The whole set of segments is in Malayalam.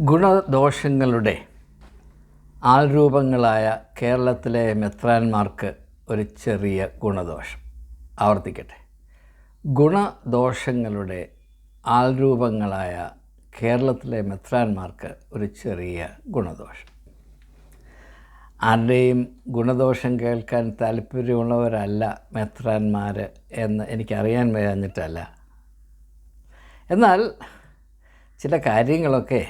ഗുണദോഷങ്ങളുടെ ആൾരൂപങ്ങളായ കേരളത്തിലെ മെത്രാന്മാർക്ക് ഒരു ചെറിയ ഗുണദോഷം. ആവർത്തിക്കട്ടെ. ഗുണദോഷങ്ങളുടെ ആൾരൂപങ്ങളായ കേരളത്തിലെ മെത്രാന്മാർക്ക് ഒരു ചെറിയ ഗുണദോഷം. ആരുടെയും ഗുണദോഷം കേൾക്കാൻ താല്പര്യമുള്ളവരല്ല മെത്രാന്മാർ എന്ന് എനിക്കറിയാൻ വയ്യാഞ്ഞിട്ടല്ല. എന്നാൽ ചില കാര്യങ്ങളൊക്കെ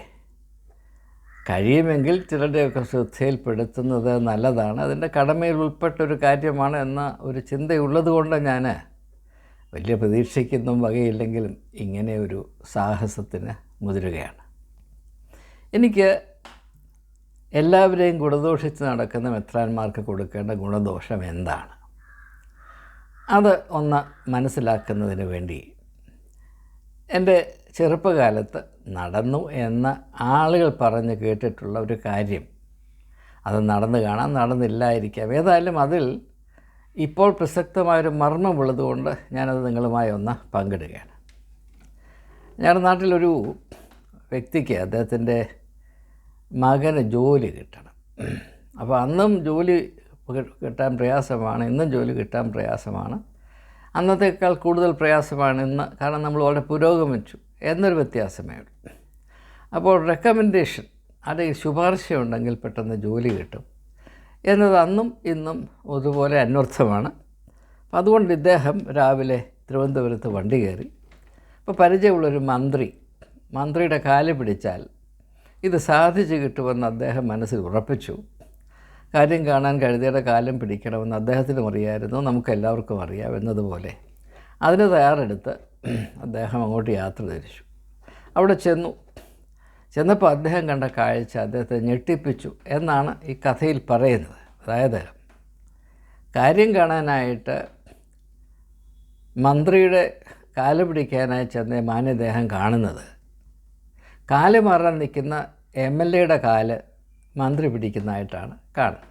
കഴിയുമെങ്കിൽ ചിലരുടെയൊക്കെ ശ്രദ്ധയിൽപ്പെടുത്തുന്നത് നല്ലതാണ്. അതിന്റെ കടമയിൽ ഉൾപ്പെട്ടൊരു കാര്യമാണ് എന്ന ഒരു ചിന്തയുള്ളത് കൊണ്ട് ഞാൻ വലിയ പ്രതീക്ഷയ്ക്കൊന്നും വകയില്ലെങ്കിലും ഇങ്ങനെ ഒരു സാഹസത്തിന് മുതിരുകയാണ്. എനിക്ക് എല്ലാവരെയും ഗുണദോഷിച്ച് നടക്കുന്ന മെത്രാന്മാർക്ക് കൊടുക്കേണ്ട ഗുണദോഷം എന്താണ്? അത് ഒന്ന് മനസ്സിലാക്കുന്നതിന് വേണ്ടി എന്റെ ചെറുപ്പകാലത്ത് നടന്നു എന്ന് ആളുകൾ പറഞ്ഞ് കേട്ടിട്ടുള്ള ഒരു കാര്യം. അത് നടന്നു കാണാൻ നടന്നില്ലായിരിക്കാം. ഏതായാലും അതിൽ ഇപ്പോൾ പ്രസക്തമായൊരു മർമ്മമുള്ളതുകൊണ്ട് ഞാനത് നിങ്ങളുമായി ഒന്ന് പങ്കിടുകയാണ്. ഞങ്ങളുടെ നാട്ടിലൊരു വ്യക്തിക്ക് അദ്ദേഹത്തിന്റെ മകന് ജോലി കിട്ടണം. അപ്പോൾ അന്നും ജോലി കിട്ടാൻ പ്രയാസമാണ് ഇന്നും ജോലി കിട്ടാൻ പ്രയാസമാണ്. അന്നത്തേക്കാൾ കൂടുതൽ പ്രയാസമാണ് ഇന്ന്. കാരണം നമ്മൾ വളരെ പുരോഗമിച്ചു. എന്നൊരു വ്യത്യാസമേ ഉള്ളൂ. അപ്പോൾ റെക്കമെൻഡേഷൻ അത് ശുപാർശയുണ്ടെങ്കിൽ പെട്ടെന്ന് ജോലി കിട്ടും എന്നത് അന്നും ഇന്നും ഒരുപോലെ അന്വർത്ഥമാണ്. അപ്പം അതുകൊണ്ട് ഇദ്ദേഹം രാവിലെ തിരുവനന്തപുരത്ത് വണ്ടി കയറി. അപ്പോൾ പരിചയമുള്ളൊരു മന്ത്രി മന്ത്രിയുടെ കാൽ പിടിച്ചാൽ ഇത് സാധിച്ചു കിട്ടുമെന്ന് അദ്ദേഹം മനസ്സിൽ ഉറപ്പിച്ചു. കാര്യം കാണാൻ കഴുതയുടെ കാലം പിടിക്കണമെന്ന് അദ്ദേഹത്തിനും അറിയായിരുന്നു നമുക്കെല്ലാവർക്കും അറിയാം എന്നതുപോലെ. അതിന് തയ്യാറെടുത്ത് അദ്ദേഹം അങ്ങോട്ട് യാത്ര തിരിച്ചു. അവിടെ ചെന്നു. ചെന്നപ്പോൾ അദ്ദേഹം കണ്ട കാഴ്ച അദ്ദേഹത്തെ ഞെട്ടിപ്പിച്ചു എന്നാണ് ഈ കഥയിൽ പറയുന്നത്. അതായത് കാര്യം കാണാനായിട്ട് മന്ത്രിയുടെ കാൽ പിടിക്കാനായി ചെന്ന മാന്യദേഹം കാണുന്നത്. കാൽ മാറാൻ നിൽക്കുന്ന എം എൽ എയുടെ കാൽ മന്ത്രി പിടിക്കുന്നതായിട്ടാണ് കാണുന്നത്.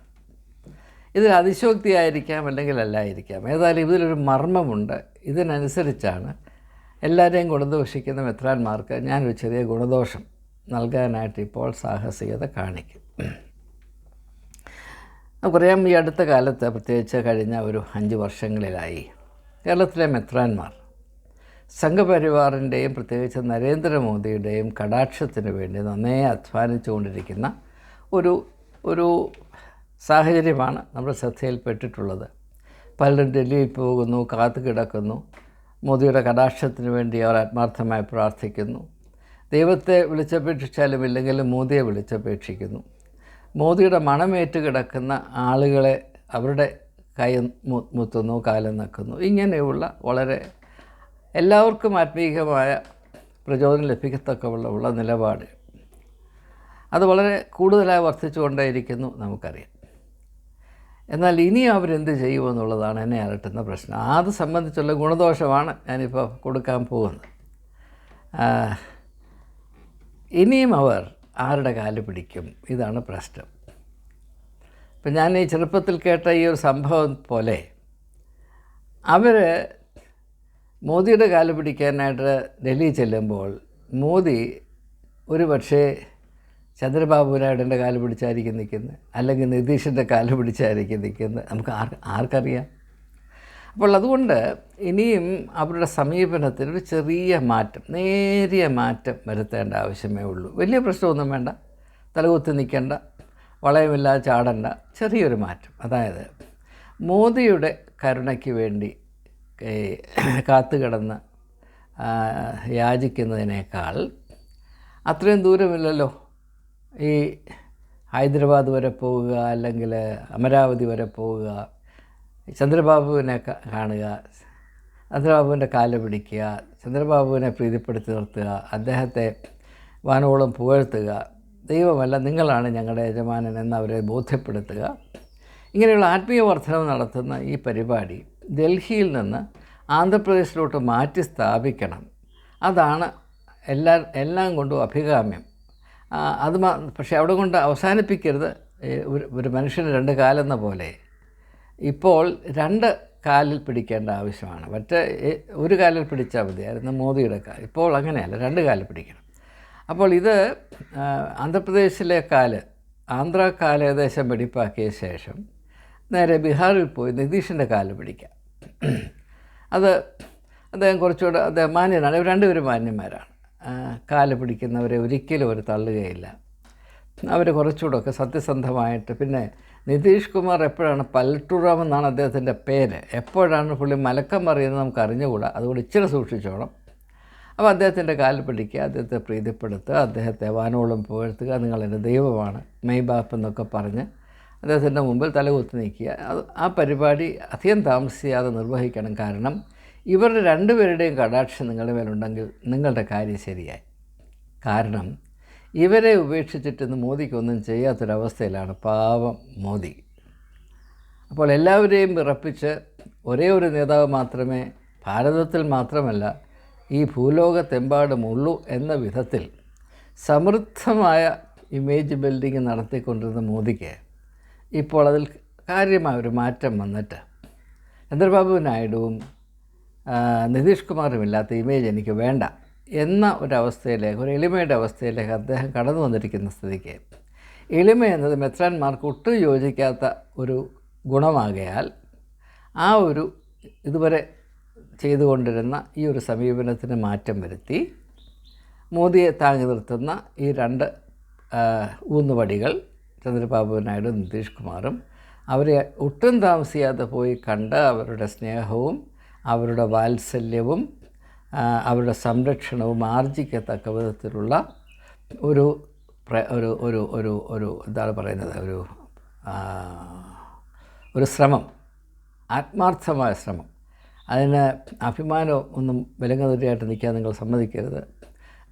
ഇതിൽ അതിശോക്തിയായിരിക്കാം അല്ലെങ്കിൽ അല്ലായിരിക്കാം. ഏതായാലും ഇതിലൊരു മർമ്മമുണ്ട്. ഇതിനനുസരിച്ചാണ് എല്ലാവരെയും ഗുണദോഷിക്കുന്ന മെത്രാന്മാർക്ക് ഞാനൊരു ചെറിയ ഗുണദോഷം നൽകാനായിട്ട് ഇപ്പോൾ സാഹസികത കാണിക്കും. നമുക്കറിയാം ഈ അടുത്ത കാലത്ത് പ്രത്യേകിച്ച് കഴിഞ്ഞ ഒരു അഞ്ച് വർഷങ്ങളിലായി കേരളത്തിലെ മെത്രാന്മാർ സംഘപരിവാറിന്റെയും പ്രത്യേകിച്ച് നരേന്ദ്രമോദിയുടെയും കടാക്ഷത്തിന് വേണ്ടി നന്നേ അധ്വാനിച്ചുകൊണ്ടിരിക്കുന്ന ഒരു ഒരു സാഹചര്യമാണ് നമ്മുടെ ശ്രദ്ധയിൽപ്പെട്ടിട്ടുള്ളത്. പലരും ഡൽഹിയിൽ പോകുന്നു കാത്തു കിടക്കുന്നു. മോദിയുടെ കടാക്ഷത്തിന് വേണ്ടി അവർ ആത്മാർത്ഥമായി പ്രാർത്ഥിക്കുന്നു. ദൈവത്തെ വിളിച്ചപേക്ഷിച്ചാലും ഇല്ലെങ്കിലും മോദിയെ വിളിച്ചപേക്ഷിക്കുന്നു. മോദിയുടെ മണമേറ്റ് കിടക്കുന്ന ആളുകളെ അവരുടെ കൈ മുത്തുന്നു കാലം നക്കുന്നു. ഇങ്ങനെയുള്ള വളരെ എല്ലാവർക്കും ആത്മീയമായ പ്രചോദനം ലഭിക്കത്തക്കമുള്ള നിലപാട്. അത് വളരെ കൂടുതലായി വർദ്ധിച്ചുകൊണ്ടേയിരിക്കുന്നു നമുക്കറിയാം. എന്നാൽ ഇനി അവരെന്ത് ചെയ്യുമെന്നുള്ളതാണ് എന്നെ അലട്ടുന്ന പ്രശ്നം. അത് സംബന്ധിച്ചുള്ള ഗുണദോഷമാണ് ഞാനിപ്പോൾ കൊടുക്കാൻ പോകുന്നത്. ഇനിയും അവർ ആരുടെ കാൽ പിടിക്കും? ഇതാണ് പ്രശ്നം. ഇപ്പം ഞാൻ ഈ ചെറുപ്പത്തിൽ കേട്ട ഈ ഒരു സംഭവം പോലെ അവർ മോദിയുടെ കാൽ പിടിക്കാനായിട്ട് ഡൽഹി ചെല്ലുമ്പോൾ മോദി ഒരു പക്ഷേ ചന്ദ്രബാബു നായിഡുവിന്റെ കാൽ പിടിച്ചായിരിക്കും നിൽക്കുന്നത്. അല്ലെങ്കിൽ നിതീഷിന്റെ കാൽ പിടിച്ചായിരിക്കും നിൽക്കുന്നത്. നമുക്ക് ആർ ആർക്കറിയാം. അപ്പോൾ അതുകൊണ്ട് ഇനിയും അവരുടെ സമീപനത്തിൽ ഒരു ചെറിയ മാറ്റം നേരിയ മാറ്റം വരുത്തേണ്ട ആവശ്യമേ ഉള്ളൂ. വലിയ പ്രശ്നമൊന്നും വേണ്ട. തലകുത്തി നിൽക്കേണ്ട. വളയമില്ലാതെ ചാടണ്ട. ചെറിയൊരു മാറ്റം. അതായത് മോദിയുടെ കരുണയ്ക്ക് വേണ്ടി കാത്തുകിടന്ന് യാചിക്കുന്നതിനേക്കാൾ അത്രയും ദൂരമില്ലല്ലോ. ഈ ഹൈദരാബാദ് വരെ പോവുക അല്ലെങ്കിൽ അമരാവതി വരെ പോവുക ചന്ദ്രബാബുവിനെ കാണുക ചന്ദ്രബാബുവിന്റെ കാൽ പിടിക്കുക ചന്ദ്രബാബുവിനെ പ്രീതിപ്പെടുത്തി നിർത്തുക അദ്ദേഹത്തെ വാനോളം പുകഴ്ത്തുക ദൈവമല്ല നിങ്ങളാണ് ഞങ്ങളുടെ യജമാനൻ എന്ന് അവരെ ബോധ്യപ്പെടുത്തുക. ഇങ്ങനെയുള്ള ആത്മീയ വർധനം നടത്തുന്ന ഈ പരിപാടി ഡൽഹിയിൽ നിന്ന് ആന്ധ്രാപ്രദേശിലോട്ട് മാറ്റി സ്ഥാപിക്കണം. അതാണ് എല്ലാ എല്ലാം കൊണ്ടും അഭികാമ്യം. അത് പക്ഷേ അവിടെ കൊണ്ട് അവസാനിപ്പിക്കരുത്. ഒരു മനുഷ്യന് രണ്ട് കാലെന്ന പോലെ. ഇപ്പോൾ രണ്ട് കാലിൽ പിടിക്കേണ്ട ആവശ്യമാണ്. മറ്റേ ഒരു കാലിൽ പിടിച്ചാൽ മതിയായിരുന്നു മോദിയുടെ കാൽ ഇപ്പോൾ അങ്ങനെയല്ല രണ്ട് കാലിൽ പിടിക്കണം. അപ്പോൾ ഇത് ആന്ധ്രാപ്രദേശിലെ കാൽ ആന്ധ്ര കാൽ ഏകദേശം വെടിപ്പാക്കിയ ശേഷം നേരെ ബീഹാറിൽ പോയി നിതീഷിന്റെ കാൽ പിടിക്കാം. അത് അദ്ദേഹം കുറച്ചുകൂടെ അദ്ദേഹം മാന്യനാണ്. ഇവർ രണ്ടുപേരും മാന്യന്മാരാണ്. കാൽ പിടിക്കുന്നവരെ ഒരിക്കലും അവർ തള്ളുകയില്ല. അവർ കുറച്ചുകൂടെയൊക്കെ സത്യസന്ധമായിട്ട് പിന്നെ നിതീഷ് കുമാർ എപ്പോഴാണ് പല്ലട്ടുറാം എന്നാണ് അദ്ദേഹത്തിന്റെ പേര്? എപ്പോഴാണ് പുള്ളി മലക്കം പറയുന്നത് നമുക്ക് അറിഞ്ഞുകൂടാ. അതുകൊണ്ട് ഇച്ചിരി സൂക്ഷിച്ചോണം. അപ്പോൾ അദ്ദേഹത്തിന്റെ കാലിൽ പിടിക്കുക അദ്ദേഹത്തെ പ്രീതിപ്പെടുത്തുക അദ്ദേഹത്തെ വാനോളം പുകഴ്ത്തുക നിങ്ങളെന്റെ ദൈവമാണ് മെയ് ബാപ്പ് എന്നൊക്കെ പറഞ്ഞ് അദ്ദേഹത്തിന്റെ മുമ്പിൽ തലകുത്തി നിൽക്കുക ആ പരിപാടി അധികം താമസിയാതെ നിർവഹിക്കണം. കാരണം ഇവരുടെ രണ്ടുപേരുടെയും കടാക്ഷം നിങ്ങളുടെ മേലുണ്ടെങ്കിൽ നിങ്ങളുടെ കാര്യം ശരിയായി. കാരണം ഇവരെ ഉപേക്ഷിച്ചിട്ട് ഇന്ന് മോദിക്കൊന്നും ചെയ്യാത്തൊരവസ്ഥയിലാണ് പാവം മോദി. അപ്പോൾ എല്ലാവരെയും വിറപ്പിച്ച് ഒരേ ഒരു നേതാവ് മാത്രമേ ഭാരതത്തിൽ മാത്രമല്ല ഈ ഭൂലോകത്തെമ്പാടുമുള്ളൂ എന്ന വിധത്തിൽ സമൃദ്ധമായ ഇമേജ് ബിൽഡിംഗ് നടത്തിക്കൊണ്ടിരുന്ന മോദിക്ക് ഇപ്പോൾ അതിൽ കാര്യമായ ഒരു മാറ്റം വന്നിട്ട്. ചന്ദ്രബാബു നായിഡുവും നിതീഷ് കുമാറും ഇല്ലാത്ത ഇമേജ് എനിക്ക് വേണ്ട എന്ന ഒരവസ്ഥയിലേക്ക് ഒരു എളിമയുടെ അവസ്ഥയിലേക്ക് അദ്ദേഹം കടന്നു വന്നിരിക്കുന്ന സ്ഥിതിക്ക്. എളിമ എന്നത് മെത്രാന്മാർക്ക് ഒട്ടും യോജിക്കാത്ത ഒരു ഗുണമാകയാൽ ആ ഒരു ഇതുവരെ ചെയ്തുകൊണ്ടിരുന്ന ഈ ഒരു സമീപനത്തിന് മാറ്റം വരുത്തി മോദിയെ താങ്ങി നിർത്തുന്ന ഈ രണ്ട് ഊന്നുവടികൾ ചന്ദ്രബാബു നായിഡു നിതീഷ് കുമാറും അവരെ ഒട്ടും താമസിയാതെ പോയി കണ്ട് അവരുടെ സ്നേഹവും അവരുടെ വാത്സല്യവും അവരുടെ സംരക്ഷണവും ആർജിക്കത്തക്ക വിധത്തിലുള്ള ഒരു ഒരു ഒരു ഒരു ഒരു എന്താണ് പറയുന്നത്? ഒരു ഒരു ശ്രമം ആത്മാർത്ഥമായ ശ്രമം. അതിന് അഭിമാനം ഒന്നും വിലങ്ങതിരിയായിട്ട് നിൽക്കാൻ നിങ്ങൾ സമ്മതിക്കരുത്.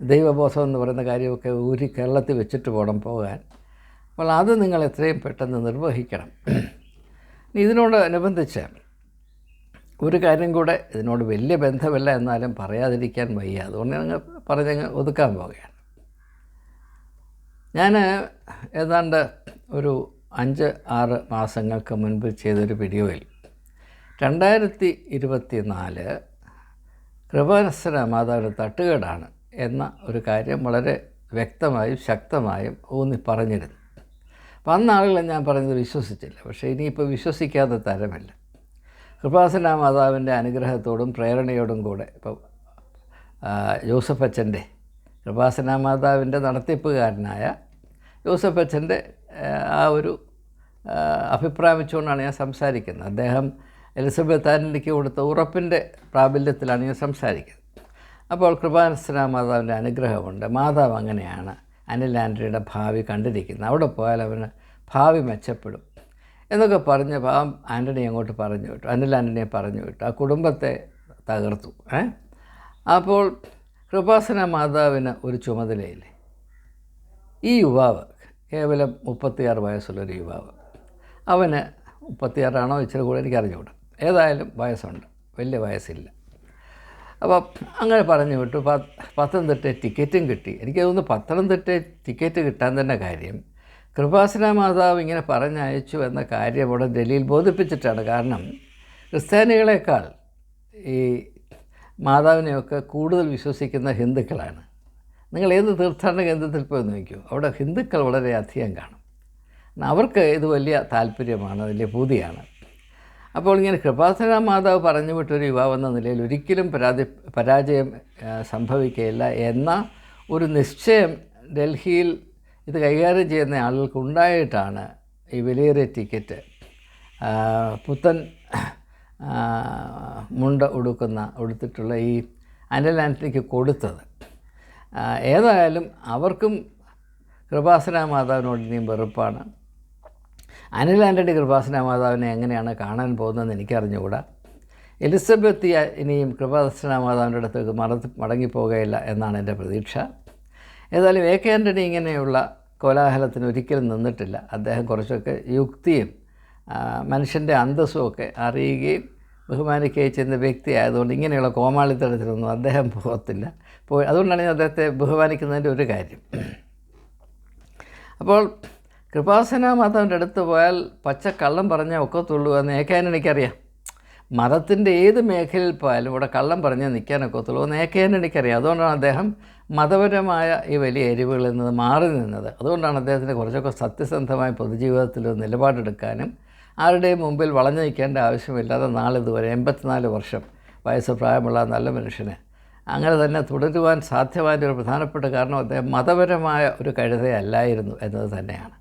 ദൈവബോധം എന്ന് പറയുന്ന കാര്യമൊക്കെ ഊരി കേരളത്തിൽ വെച്ചിട്ട് പോകണം പോകാൻ. അപ്പോൾ അത് നിങ്ങൾ എത്രയും പെട്ടെന്ന് നിർവഹിക്കണം. ഇതിനോട് അനുബന്ധിച്ച് ഒരു കാര്യം കൂടെ ഇതിനോട് വലിയ ബന്ധമില്ല എന്നാലും പറയാതിരിക്കാൻ വയ്യ. അതുകൊണ്ട് ഞങ്ങൾ പറഞ്ഞങ്ങ് ഒതുക്കാൻ പോവുകയാണ്. ഞാൻ ഏതാണ്ട് ഒരു അഞ്ച് ആറ് മാസങ്ങൾക്ക് മുൻപ് ചെയ്തൊരു വീഡിയോയിൽ രണ്ടായിരത്തി ഇരുപത്തി നാല് കൃപാനസ്വര മാതാവിന്റെ തട്ടുകേടാണ് എന്ന ഒരു കാര്യം വളരെ വ്യക്തമായും ശക്തമായും ഊന്നി പറഞ്ഞിരുന്നു. അപ്പം അന്നാളുകളെ ഞാൻ പറഞ്ഞത് വിശ്വസിച്ചില്ല. പക്ഷേ ഇനിയിപ്പോൾ വിശ്വസിക്കാത്ത തരമില്ല. കൃപാസന മാതാവിന്റെ അനുഗ്രഹത്തോടും പ്രേരണയോടും കൂടെ ഇപ്പം ജോസഫ് അച്ഛന്റെ കൃപാസന മാതാവിന്റെ നടത്തിപ്പുകാരനായ ജോസഫ് അച്ഛന്റെ ആ, ഒരു അഭിപ്രായമിച്ചുകൊണ്ടാണ് ഞാൻ സംസാരിക്കുന്നത്. അദ്ദേഹം എലിസബത്ത് ആൻഡിക്ക് കൊടുത്ത ഉറപ്പിന്റെ പ്രാബല്യത്തിലാണ് ഞാൻ സംസാരിക്കുന്നത്. അപ്പോൾ കൃപാസന മാതാവിന്റെ അനുഗ്രഹമുണ്ട്. മാതാവ് അങ്ങനെയാണ് അനിൽ ആന്റണിയുടെ ഭാവി കണ്ടിരിക്കുന്നത്. അവിടെ പോയാൽ അവന് ഭാവി മെച്ചപ്പെടും. എന്നൊക്കെ പറഞ്ഞ് പാവം ആന്റണി അങ്ങോട്ട് പറഞ്ഞു വിട്ടു. അനിൽ ആന്റണിയെ പറഞ്ഞു വിട്ടു. ആ കുടുംബത്തെ തകർത്തു. ഏ? അപ്പോൾ കൃപാസന മാതാവിന് ഒരു ചുമതലയില്ലേ? ഈ യുവാവ് കേവലം മുപ്പത്തിയാറ് വയസ്സുള്ളൊരു യുവാവ്. അവന് മുപ്പത്തിയാറാണോ ഇച്ചിരി കൂടെ എനിക്ക് അറിഞ്ഞുകൂടാ ഏതായാലും വയസ്സുണ്ട്. വലിയ വയസ്സില്ല. അപ്പോൾ അങ്ങനെ പറഞ്ഞു വിട്ടു. പത്തനംതിട്ട ടിക്കറ്റും കിട്ടി. എനിക്ക് തോന്നുന്നു പത്തനംതിട്ട ടിക്കറ്റ് കിട്ടാൻ തന്നെ കാര്യം കൃപാസന മാതാവ് ഇങ്ങനെ പറഞ്ഞയച്ചു എന്ന കാര്യം അവിടെ ഡൽഹിയിൽ ബോധിപ്പിച്ചിട്ടാണ്. കാരണം ക്രിസ്ത്യാനികളെക്കാൾ ഈ മാതാവിനെയൊക്കെ കൂടുതൽ വിശ്വസിക്കുന്ന ഹിന്ദുക്കളാണ്. നിങ്ങൾ ഏത് തീർത്ഥാടന കേന്ദ്രത്തിൽ പോയി നോക്കൂ അവിടെ ഹിന്ദുക്കൾ വളരെ അധികം കാണും. അവർക്ക് ഇത് വലിയ താല്പര്യമാണ് വലിയ പൂതിയാണ്. അപ്പോൾ ഇങ്ങനെ കൃപാസന മാതാവ് പറഞ്ഞു വിട്ടൊരു യുവാവെന്ന നിലയിൽ ഒരിക്കലും പരാതി പരാജയം സംഭവിക്കുകയില്ല എന്ന ഒരു നിശ്ചയം ഡൽഹിയിൽ ഇത് കൈകാര്യം ചെയ്യുന്ന ആളുകൾക്ക് ഉണ്ടായിട്ടാണ് ഈ വിലയേറിയ ടിക്കറ്റ് പുത്തൻ മുണ്ട ഉടുക്കുന്ന ഉടുത്തിട്ടുള്ള ഈ അനിൽ കൊടുത്തത്. ഏതായാലും അവർക്കും കൃപാസന മാതാവിനോട് ഇനിയും വെറുപ്പാണ്. അനിൽ ആന്റണി കൃപാസന മാതാവിനെ എങ്ങനെയാണ് കാണാൻ പോകുന്നതെന്ന് എനിക്കറിഞ്ഞുകൂടാ. എലിസബത്ത് ഇനിയും കൃപാസന മാതാവിന്റെ അടുത്തേക്ക് മറ മടങ്ങിപ്പോകുകയില്ല എന്നാണ് എന്റെ പ്രതീക്ഷ. ഏതായാലും എ കെ ആന്റണി ഇങ്ങനെയുള്ള കോലാഹലത്തിന് ഒരിക്കലും നിന്നിട്ടില്ല. അദ്ദേഹം കുറച്ചൊക്കെ യുക്തിയും മനുഷ്യന്റെ അന്തസ്സും ഒക്കെ അറിയുകയും ബഹുമാനിക്കുകയും ചെയ്യുന്ന വ്യക്തി ആയതുകൊണ്ട് ഇങ്ങനെയുള്ള കോമാളിത്തരത്തിലൊന്നും അദ്ദേഹം പോകത്തില്ല. പോ അതുകൊണ്ടാണ് ഞാൻ അദ്ദേഹത്തെ ബഹുമാനിക്കുന്നതിന്റെ ഒരു കാര്യം. അപ്പോൾ കൃപാസന മാതാവിന്റെ അടുത്ത് പോയാൽ പച്ച കള്ളം പറഞ്ഞാൽ ഒക്കത്തുള്ളൂ എന്ന് ഏക്കാൻ മതത്തിന്റെ ഏത് മേഖലയിൽ പോയാലും ഇവിടെ കള്ളം പറഞ്ഞാൽ നിൽക്കാനൊക്കത്തുള്ളൂ എന്ന് ഏക്കാൻ അതുകൊണ്ടാണ് അദ്ദേഹം മതപരമായ ഈ വലിയ എരിവുകളിൽ നിന്ന് മാറി നിന്നത്. അതുകൊണ്ടാണ് അദ്ദേഹത്തിന് കുറച്ചൊക്കെ സത്യസന്ധമായ പൊതുജീവിതത്തിൽ ഒരു നിലപാടെടുക്കാനും ആരുടെയും മുമ്പിൽ വളഞ്ഞു നിൽക്കേണ്ട ആവശ്യമില്ലാതെ നാളിതുവരെ എൺപത്തിനാല് വർഷം വയസ്സ് പ്രായമുള്ള നല്ല മനുഷ്യന് അങ്ങനെ തന്നെ തുടരുവാൻ സാധ്യമായ ഒരു പ്രധാനപ്പെട്ട കാരണം അദ്ദേഹം മതപരമായ ഒരു കഴുതയല്ലായിരുന്നു എന്നത് തന്നെയാണ്.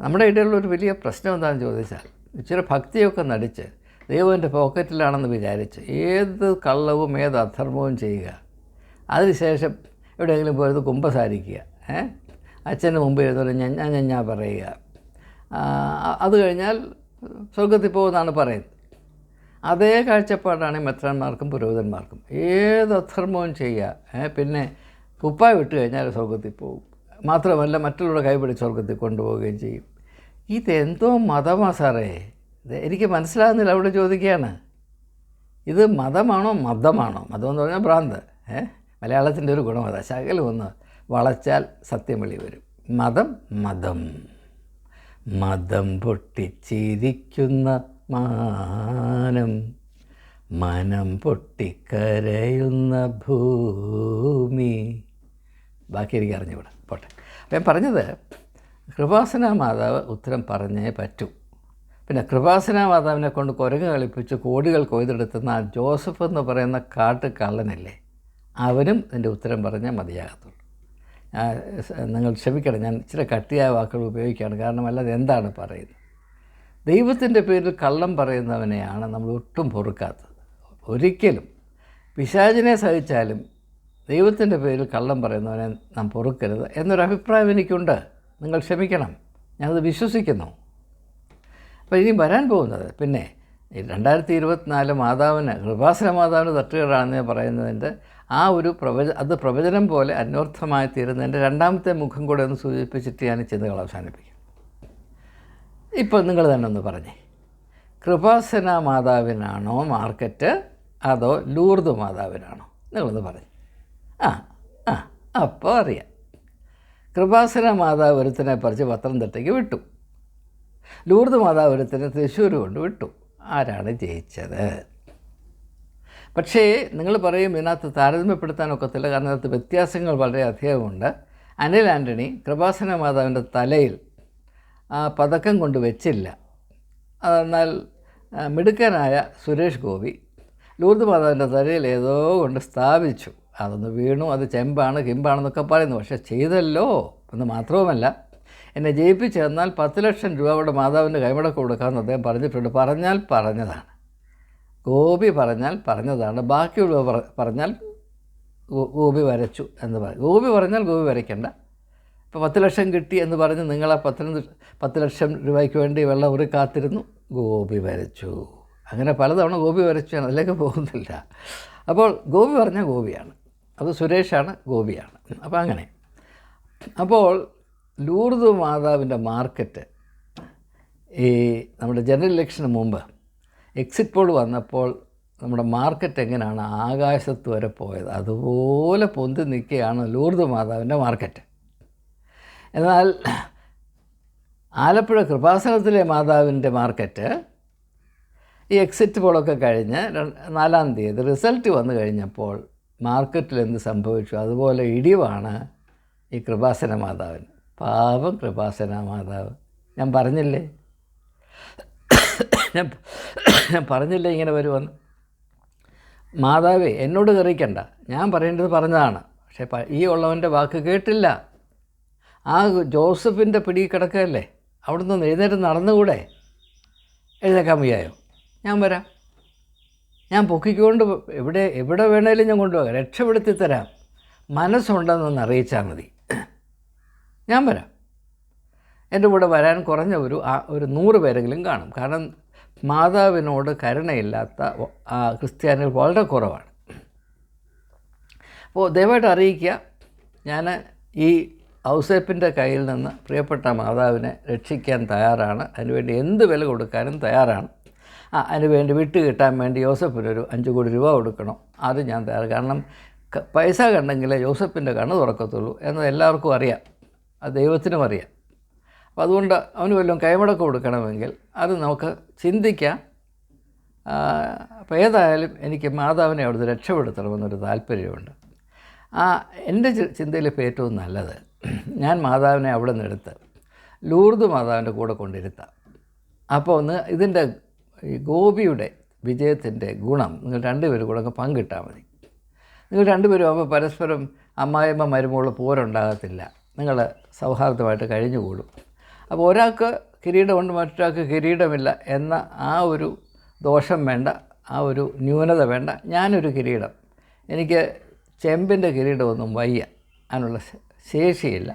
നമ്മുടെ ഇടയിലുള്ള ഒരു വലിയ പ്രശ്നം എന്താണെന്ന് ചോദിച്ചാൽ ഇച്ചിരി ഭക്തിയൊക്കെ നടിച്ച് ദൈവം എന്റെ പോക്കറ്റിലാണെന്ന് വിചാരിച്ച് ഏത് കള്ളവും ഏത് അധർമ്മവും ചെയ്യുക അതിനുശേഷം എവിടെയെങ്കിലും പോയത് കുമ്പസാരിക്കുക ഏ? അച്ഛന്റെ മുമ്പ് എഴുതുന്ന ഞാൻ ഞാൻ പറയുക. അത് കഴിഞ്ഞാൽ സ്വർഗത്തിൽ പോകുമെന്നാണ് പറയുന്നത്. അതേ കാഴ്ചപ്പാടാണ് മെത്രാന്മാർക്കും പുരോഹിതന്മാർക്കും. ഏത് അധർമ്മവും ചെയ്യുക പിന്നെ കുപ്പായ വിട്ട് കഴിഞ്ഞാൽ സ്വർഗത്തിൽ പോകും. മാത്രമല്ല മറ്റുള്ളവരുടെ കൈപിടിച്ച് സ്വർഗത്തിൽ കൊണ്ടുപോവുകയും ചെയ്യും. ഇതെന്തോ മതമാ സാറേ? എനിക്ക് മനസ്സിലാകുന്നില്ല അവിടെ ചോദിക്കുകയാണ്. ഇത് മതമാണോ മതമാണോ? മതം എന്ന് പറഞ്ഞാൽ ഭ്രാന്ത് ഏ? മലയാളത്തിന്റെ ഒരു ഗുണം അതാ. ഒന്ന് വളച്ചാൽ സത്യം വെളി വരും. മതം മതം. മതം പൊട്ടിച്ചിരിക്കുന്ന മാനം. മനം പൊട്ടിക്കരയുന്ന ഭൂമി. ബാക്കി എനിക്ക് അറിഞ്ഞുകൂടെ. പോട്ടെ. അപ്പം ഞാൻ പറഞ്ഞത് കൃപാസന മാതാവ് ഉത്തരം പറഞ്ഞേ പറ്റൂ. പിന്നെ കൃപാസന മാതാവിനെ കൊണ്ട് കുരങ്ങ് കളിപ്പിച്ച് കോടികൾ കൊയ്തെടുത്തുന്ന ആ ജോസഫ് എന്ന് പറയുന്ന കാട്ട് കള്ളനല്ലേ അവനും എന്റെ ഉത്തരം പറഞ്ഞാൽ മതിയാകത്തുള്ളൂ. നിങ്ങൾ ക്ഷമിക്കണം ഞാൻ ഇച്ചിരി കട്ടിയായ വാക്കുകൾ ഉപയോഗിക്കുകയാണ്. കാരണം അല്ലാതെ എന്താണ് പറയുന്നത്? ദൈവത്തിന്റെ പേരിൽ കള്ളം പറയുന്നവനെയാണ് നമ്മൾ ഒട്ടും പൊറുക്കാത്തത്. ഒരിക്കലും. പിശാചിനെ സഹിച്ചാലും ദൈവത്തിന്റെ പേരിൽ കള്ളം പറയുന്നവനെ നാം പൊറുക്കരുത് എന്നൊരഭിപ്രായം എനിക്കുണ്ട്. നിങ്ങൾ ക്ഷമിക്കണം ഞാനത് വിശ്വസിക്കുന്നു. അപ്പോൾ ഇനി വരാൻ പോകുന്നത് പിന്നെ രണ്ടായിരത്തി ഇരുപത്തിനാല് മാതാവിന് കൃപാസന മാതാവിന് തട്ടുകേടാണെന്ന് പറയുന്നതിന്റെ ആ ഒരു പ്രവച അത് പ്രവചനം പോലെ അന്വർത്ഥമായി തീരുന്നതിന്റെ രണ്ടാമത്തെ മുഖം കൂടെ ഒന്ന് സൂചിപ്പിച്ചിട്ട് ഞാൻ ചിന്തകൾ അവസാനിപ്പിക്കും. ഇപ്പോൾ നിങ്ങൾ തന്നെ ഒന്ന് പറഞ്ഞേ. കൃപാസന മാതാവിനാണോ മാർക്കറ്റ്? അതോ ലൂർദ് മാതാവിനാണോ? നിങ്ങളൊന്ന് പറഞ്ഞു. ആ ആ അപ്പോൾ അറിയാം. കൃപാസന മാതാവ് ഒരുത്തിനെ പറിച്ച് പത്തനംതിട്ടയ്ക്ക് വിട്ടു. ലൂർദ് മാതാവ് ഒരുത്തിനെ തൃശ്ശൂർ കൊണ്ട് വിട്ടു. ആരാണ് ജയിച്ചത്? പക്ഷേ നിങ്ങൾ പറയും ഇതിനകത്ത് താരതമ്യപ്പെടുത്താനൊക്കത്തില്ല കാരണം അതിനകത്ത് വ്യത്യാസങ്ങൾ വളരെ അധികമുണ്ട്. അനിൽ ആന്റണി കൃപാസന മാതാവിന്റെ തലയിൽ ആ പതക്കം കൊണ്ട് വെച്ചില്ല. എന്നാൽ മിടുക്കനായ സുരേഷ് ഗോപി ലൂർദ് മാതാവിന്റെ തലയിൽ ഏതോ കൊണ്ട് സ്ഥാപിച്ചു. അതൊന്ന് വീണു അത് ചെമ്പാണ് കിമ്പാണെന്നൊക്കെ പറയുന്നു. പക്ഷേ ചെയ്തല്ലോ എന്ന് മാത്രവുമല്ല എന്നെ ജയിപ്പിച്ചു തന്നാൽ പത്ത് ലക്ഷം രൂപ അവിടെ മാതാവിന്റെ കൈമടക്ക് കൊടുക്കാമെന്ന് അദ്ദേഹം പറഞ്ഞിട്ടുണ്ട്. പറഞ്ഞാൽ പറഞ്ഞതാണ്. ഗോപി പറഞ്ഞാൽ പറഞ്ഞതാണ്. ബാക്കിയുള്ളവർ പറഞ്ഞാൽ ഗോപി വരച്ചു എന്ന് പറയും ഗോപി പറഞ്ഞാൽ ഗോപി വരയ്ക്കണ്ട. ഇപ്പോൾ പത്ത് ലക്ഷം കിട്ടി എന്ന് പറഞ്ഞ് നിങ്ങളെ ആ പത്ത് ലക്ഷം രൂപയ്ക്ക് വേണ്ടി വെള്ളം ഒരു കാത്തിരുന്നു ഗോപി വരച്ചു. അങ്ങനെ പലതവണ ഗോപി വരച്ചാണ് അതിലേക്ക് പോകുന്നില്ല. അപ്പോൾ ഗോപി പറഞ്ഞാൽ ഗോപിയാണ്. അത് സുരേഷാണ് ഗോപിയാണ്. അപ്പോൾ അങ്ങനെ. അപ്പോൾ ലൂർദ് മാതാവിന്റെ മാർക്കറ്റ് ഈ നമ്മുടെ ജനറൽ ഇലക്ഷന് മുമ്പ് എക്സിറ്റ് പോൾ വന്നപ്പോൾ നമ്മുടെ മാർക്കറ്റ് എങ്ങനെയാണ്? ആകാശത്ത് വരെ പോയത്. അതുപോലെ പൊന്തി നിൽക്കുകയാണ് ലൂർദ് മാതാവിന്റെ മാർക്കറ്റ് എന്നാൽ ആലപ്പുഴ കൃപാസനത്തിലെ മാതാവിന്റെ മാർക്കറ്റ് ഈ എക്സിറ്റ് പോളൊക്കെ കഴിഞ്ഞ് നാലാം തീയതി റിസൾട്ട് വന്നു കഴിഞ്ഞപ്പോൾ മാർക്കറ്റിൽ എന്ത് സംഭവിച്ചു? അതുപോലെ ഇടിവാണ് ഈ കൃപാസന മാതാവിന്. പാപം കൃപാസന മാതാവ്. ഞാൻ പറഞ്ഞില്ലേ? ഞാൻ ഞാൻ പറഞ്ഞില്ല ഇങ്ങനെ വരുമെന്ന്? മാതാവേ എന്നോട് കറിയിക്കണ്ട ഞാൻ പറയേണ്ടത് പറഞ്ഞതാണ്. പക്ഷേ ഈ ഉള്ളവന്റെ വാക്ക് കേട്ടില്ല. ആ ജോസഫിന്റെ പിടി കിടക്കുകയല്ലേ? അവിടുന്ന് എഴുന്നേറ്റ് നടന്നുകൂടെ? എഴുന്നേക്കാൻ വയ്യായോ? ഞാൻ വരാം. ഞാൻ പൊക്കിക്കൊണ്ട് എവിടെ എവിടെ വേണേലും ഞാൻ കൊണ്ടുപോകാം. രക്ഷപ്പെടുത്തി തരാം. മനസ്സുണ്ടെന്നൊന്ന് അറിയിച്ചാൽ മതി. ഞാൻ വരാം. എന്റെ കൂടെ വരാൻ കുറഞ്ഞ ഒരു ആ ഒരു നൂറ് പേരെങ്കിലും കാണും. കാരണം മാതാവിനോട് കരുണയില്ലാത്ത ക്രിസ്ത്യാനികൾ വളരെ കുറവാണ്. അപ്പോൾ ദയവായിട്ട് അറിയിക്കുക ഞാൻ ഈ ഔസേപ്പിന്റെ കയ്യിൽ നിന്ന് പ്രിയപ്പെട്ട മാതാവിനെ രക്ഷിക്കാൻ തയ്യാറാണ്. അതിനുവേണ്ടി എന്ത് വില കൊടുക്കാനും തയ്യാറാണ്. ആ അതിനുവേണ്ടി വിട്ട് കിട്ടാൻ വേണ്ടി യോസഫിനൊരു അഞ്ച് കോടി രൂപ കൊടുക്കണം. അത് ഞാൻ തയ്യാറ് കാരണം പൈസ കണ്ടെങ്കിലേ യോസഫിന്റെ കണ്ണ് തുറക്കത്തുള്ളൂ. എന്നത് എല്ലാവർക്കും അറിയാം. അത് ദൈവത്തിനും അറിയാം. അപ്പോൾ അതുകൊണ്ട് അവന് വല്ലതും കൈമടക്ക് കൊടുക്കണമെങ്കിൽ അത് നമുക്ക് ചിന്തിക്കാം. അപ്പോൾ ഏതായാലും എനിക്ക് മാതാവിനെ അവിടുന്ന് രക്ഷപ്പെടുത്തണമെന്നൊരു താല്പര്യമുണ്ട്. ആ എന്റെ ചിന്തയിൽ ഇപ്പോൾ ഏറ്റവും നല്ലത് ഞാൻ മാതാവിനെ അവിടെ നിന്നെടുത്ത് ലൂർദ് മാതാവിന്റെ കൂടെ കൊണ്ടിരുത്താം. അപ്പോൾ ഒന്ന് ഇതിന്റെ ഗോപിയുടെ വിജയത്തിന്റെ ഗുണം നിങ്ങൾ രണ്ടുപേരും കൂടെ പങ്കിട്ടാൽ മതി. നിങ്ങൾ രണ്ടുപേരും ആകുമ്പോൾ പരസ്പരം അമ്മായിമ്മ മരുമോൾ പോരുണ്ടാകത്തില്ല. നിങ്ങൾ സൗഹാർദ്ദമായിട്ട് കഴിഞ്ഞുകൂടും. അപ്പോൾ ഒരാൾക്ക് കിരീടമുണ്ട് മറ്റൊരാൾക്ക് കിരീടമില്ല എന്ന ആ ഒരു ദോഷം വേണ്ട ആ ഒരു ന്യൂനത വേണ്ട. ഞാനൊരു കിരീടം. എനിക്ക് ചെമ്പിന്റെ കിരീടമൊന്നും വയ്യ അതിനുള്ള ശേഷിയില്ല.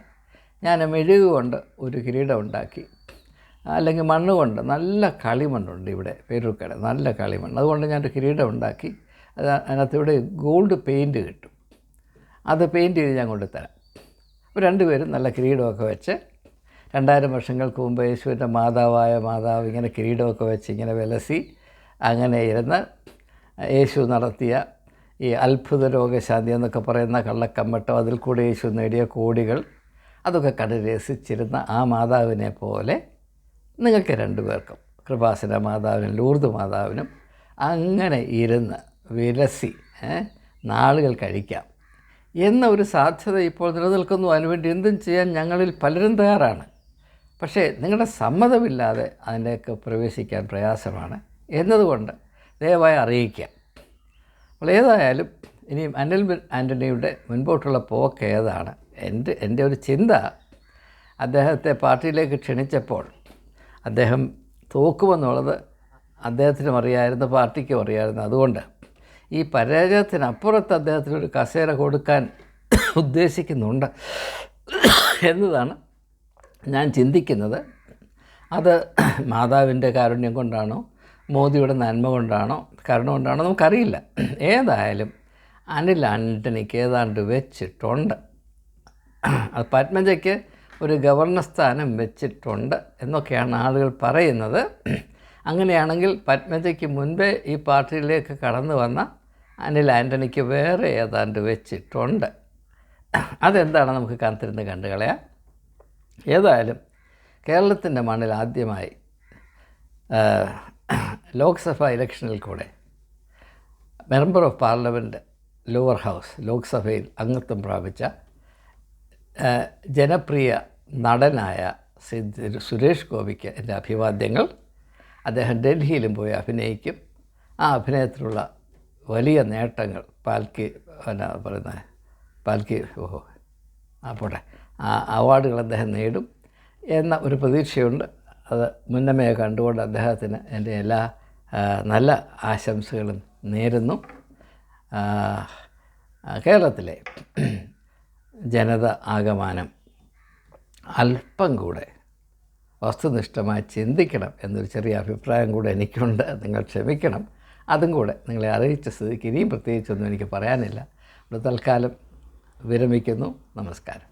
ഞാൻ മെഴുക് കൊണ്ട് ഒരു കിരീടം ഉണ്ടാക്കി. അല്ലെങ്കിൽ മണ്ണ് കൊണ്ട് നല്ല കളിമണ്ണുണ്ട് ഇവിടെ പേരൂർക്കട നല്ല കളിമണ്ണ്. അതുകൊണ്ട് ഞാനൊരു കിരീടം ഉണ്ടാക്കി അത് അതിനകത്ത് ഇവിടെ ഗോൾഡ് പെയിന്റ് കിട്ടും. അത് പെയിന്റ് ചെയ്ത് ഞാൻ കൊണ്ടുതരാം അപ്പോൾ രണ്ടുപേരും നല്ല കിരീടമൊക്കെ വെച്ച് രണ്ടായിരം വർഷങ്ങൾക്ക് മുമ്പ് യേശുവിന്റെ മാതാവായ മാതാവ് ഇങ്ങനെ കിരീടമൊക്കെ വെച്ച് ഇങ്ങനെ വിലസി അങ്ങനെ ഇരുന്ന് യേശു നടത്തിയ ഈ അത്ഭുത രോഗശാന്തി എന്നൊക്കെ പറയുന്ന കള്ളക്കമ്മട്ടം അതിൽ കൂടെ യേശു നേടിയ കോടികൾ അതൊക്കെ കണ്ട് രസിച്ചിരുന്ന ആ മാതാവിനെ പോലെ നിങ്ങൾക്ക് രണ്ടുപേർക്കും കൃപാസന മാതാവിനും ലൂർദ് മാതാവിനും അങ്ങനെ ഇരുന്ന് വിലസി നാളുകൾ കഴിക്കാം. എന്ന ഒരു സാധ്യത ഇപ്പോൾ നിലനിൽക്കുന്നു. അതിനുവേണ്ടി എന്തും ചെയ്യാൻ ഞങ്ങളിൽ പലരും തയ്യാറാണ്. പക്ഷേ നിങ്ങളുടെ സമ്മതമില്ലാതെ അതിലേക്ക് പ്രവേശിക്കാൻ പ്രയാസമാണ് എന്നതുകൊണ്ട് ദയവായി അറിയിക്കുക. അപ്പോൾ ഏതായാലും ഇനി അനിൽ ആന്റണിയുടെ മുൻപോട്ടുള്ള പോക്ക് ഏതാണ്? എന്റെ എന്റെ ഒരു ചിന്ത അദ്ദേഹത്തെ പാർട്ടിയിലേക്ക് ക്ഷണിച്ചപ്പോൾ അദ്ദേഹം തോക്കുമെന്നുള്ളത് അദ്ദേഹത്തിനും അറിയായിരുന്നു പാർട്ടിക്കും അറിയായിരുന്നു. അതുകൊണ്ട് ഈ പരാജയത്തിനപ്പുറത്ത് അദ്ദേഹത്തിനൊരു കസേര കൊടുക്കാൻ ഉദ്ദേശിക്കുന്നുണ്ട് എന്നതാണ് ഞാൻ ചിന്തിക്കുന്നത് അത് മാതാവിന്റെ കാരുണ്യം കൊണ്ടാണോ മോദിയുടെ നന്മ കൊണ്ടാണോ കരുണ കൊണ്ടാണോ നമുക്കറിയില്ല. ഏതായാലും അനിൽ ആന്റണിക്ക് ഏതാണ്ട് വെച്ചിട്ടുണ്ട്. അത് പത്മജയ്ക്ക് ഒരു ഗവർണർ സ്ഥാനം വെച്ചിട്ടുണ്ട് എന്നൊക്കെയാണ് ആളുകൾ പറയുന്നത്. അങ്ങനെയാണെങ്കിൽ പത്മജയ്ക്ക് മുൻപേ ഈ പാർട്ടിയിലേക്ക് കടന്നു വന്ന അനിൽ ആന്റണിക്ക് വേറെ ഏതാണ്ട് വെച്ചിട്ടുണ്ട്. അതെന്താണ് നമുക്ക് കാത്തിരുന്ന് കണ്ടു കളയാം ഏതായാലും കേരളത്തിന്റെ മണ്ണിൽ ആദ്യമായി ലോക്സഭ ഇലക്ഷനിൽ കൂടെ member of parliament lower house ലോക്സഭയിൽ അംഗത്വം പ്രാപിച്ച ജനപ്രിയ നടനായ സുരേഷ് ഗോപിക്ക് എന്റെ അഭിവാദ്യങ്ങൾ. അദ്ദേഹം ഡൽഹിയിലും പോയി അഭിനയിക്കും. ആ അഭിനയത്തിലുള്ള വലിയ നേട്ടങ്ങൾ പാൽക്കി എന്നാ പറയുന്നത് പാൽക്കി ഓഹോ ആ പോട്ടെ. അവാർഡുകൾ അദ്ദേഹം നേടും എന്ന ഒരു പ്രതീക്ഷയുണ്ട്. അത് മുന്നമേ കണ്ടുകൊണ്ട് അദ്ദേഹത്തിന് എന്റെ എല്ലാ നല്ല ആശംസകളും നേരുന്നു. ആ, ആ, കേരളത്തിലെ ജനത ആഗമാനം അല്പം കൂടെ വസ്തുനിഷ്ഠമായി ചിന്തിക്കണം എന്നൊരു ചെറിയ അഭിപ്രായം കൂടെ എനിക്കുണ്ട്. നിങ്ങൾ ക്ഷമിക്കണം. അതും കൂടെ നിങ്ങളെ അറിയിച്ച സ്ഥിതിക്ക് ഇനിയും പ്രത്യേകിച്ചൊന്നും എനിക്ക് പറയാനില്ല. ഇവിടെ തൽക്കാലം വിരമിക്കുന്നു. നമസ്കാരം.